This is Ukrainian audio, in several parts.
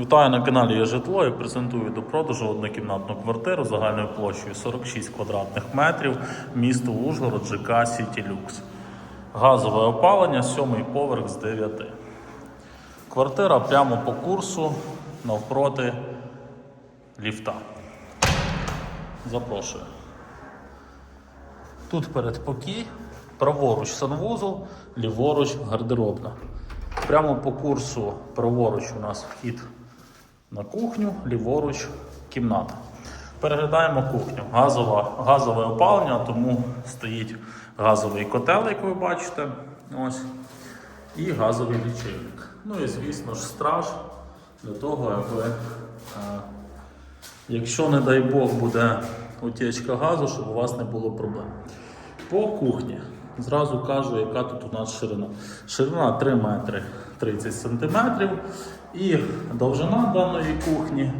Вітаю на каналі «Є житло і презентую до продажу однокімнатну квартиру загальною площею 46 квадратних метрів, місто Ужгород, ЖК Сіті Люкс. Газове опалення, сьомий поверх з 9. Квартира прямо по курсу навпроти ліфта. Запрошую. Тут передпокій, праворуч санвузол, ліворуч гардеробна. Прямо по курсу праворуч у нас вхід на кухню, ліворуч кімната. Переглядаємо кухню. Газова, газове опалення, тому стоїть газовий котел, як ви бачите. Ось. І газовий лічильник. Ну і звісно ж страж для того, аби, е, якщо, не дай Бог, буде утічка газу, щоб у вас не було проблем. По кухні. Зразу кажу, яка тут у нас ширина. Ширина 3 метри 30 сантиметрів. І довжина даної кухні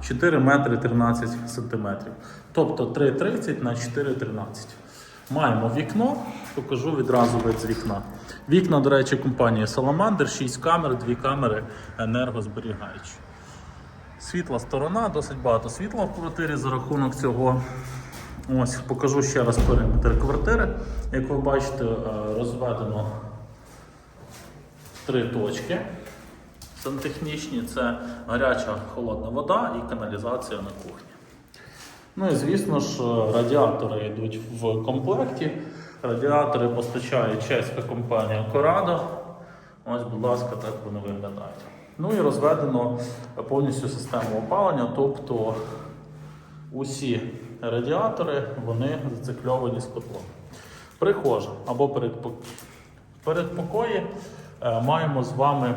4 метри 13 сантиметрів. Тобто 3,30 на 4,13. Маємо вікно, покажу відразу вид з вікна. Вікна, до речі, компанії Salamander, 6 камер, 2 камери енергозберігаючі. Світла сторона, досить багато світла в квартирі за рахунок цього. Ось, покажу ще раз периметр квартири. Як ви бачите, е, розведено три точки сантехнічні. Це гаряча холодна вода і каналізація на кухні. Ну і звісно ж, радіатори йдуть в комплекті. Радіатори постачає чеська компанія Corrado. Ось, будь ласка, так вони виглядають. Ну і розведено повністю систему опалення, тобто усі радіатори вони зацикльовані з котлом. Прихожа або. Передпокої е, маємо з вами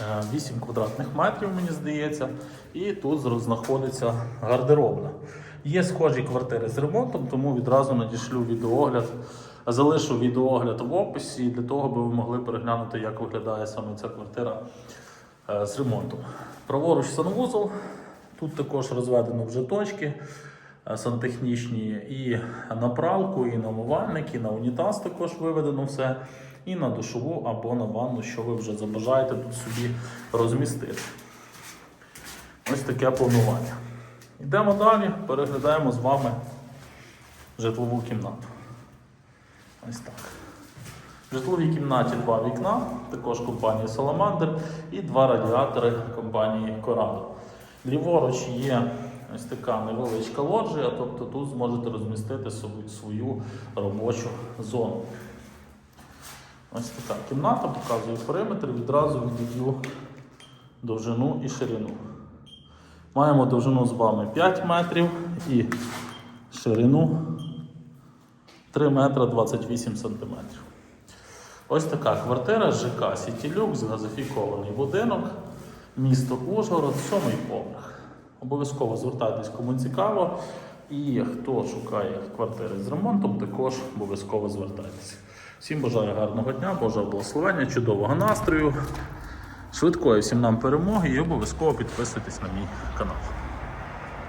е, 8 квадратних метрів, мені здається, і тут знаходиться гардеробна. Є схожі квартири з ремонтом, тому відразу надішлю відеоогляд. Залишу відеоогляд в описі для того, аби ви могли переглянути, як виглядає саме ця квартира е, з ремонтом. Праворуч санвузол. Тут також розведено вже точки е, сантехнічні і на пралку, і на умивальник, і на унітаз також виведено все. І на душову або на ванну, що ви вже забажаєте тут собі розмістити. Ось таке планування. Йдемо далі, переглядаємо з вами житлову кімнату. Ось так. В житловій кімнаті два вікна, також компанії Salamander, і два радіатори компанії Corrado. Ліворуч є ось така невеличка лоджія, тобто тут зможете розмістити свою робочу зону. Ось така кімната показує периметр, відразу віддаю довжину і ширину. Маємо довжину з вами 5 метрів і ширину 3 метра 28 сантиметрів. Ось така квартира ЖК Сіті Люкс, газифікований будинок, місто Ужгород, сьомий поверх. Обов'язково звертайтесь, кому цікаво. І хто шукає квартири з ремонтом, також обов'язково звертайтеся. Всім бажаю гарного дня, Божого благословення, чудового настрою, швидкої всім нам перемоги і обов'язково підписуйтесь на мій канал.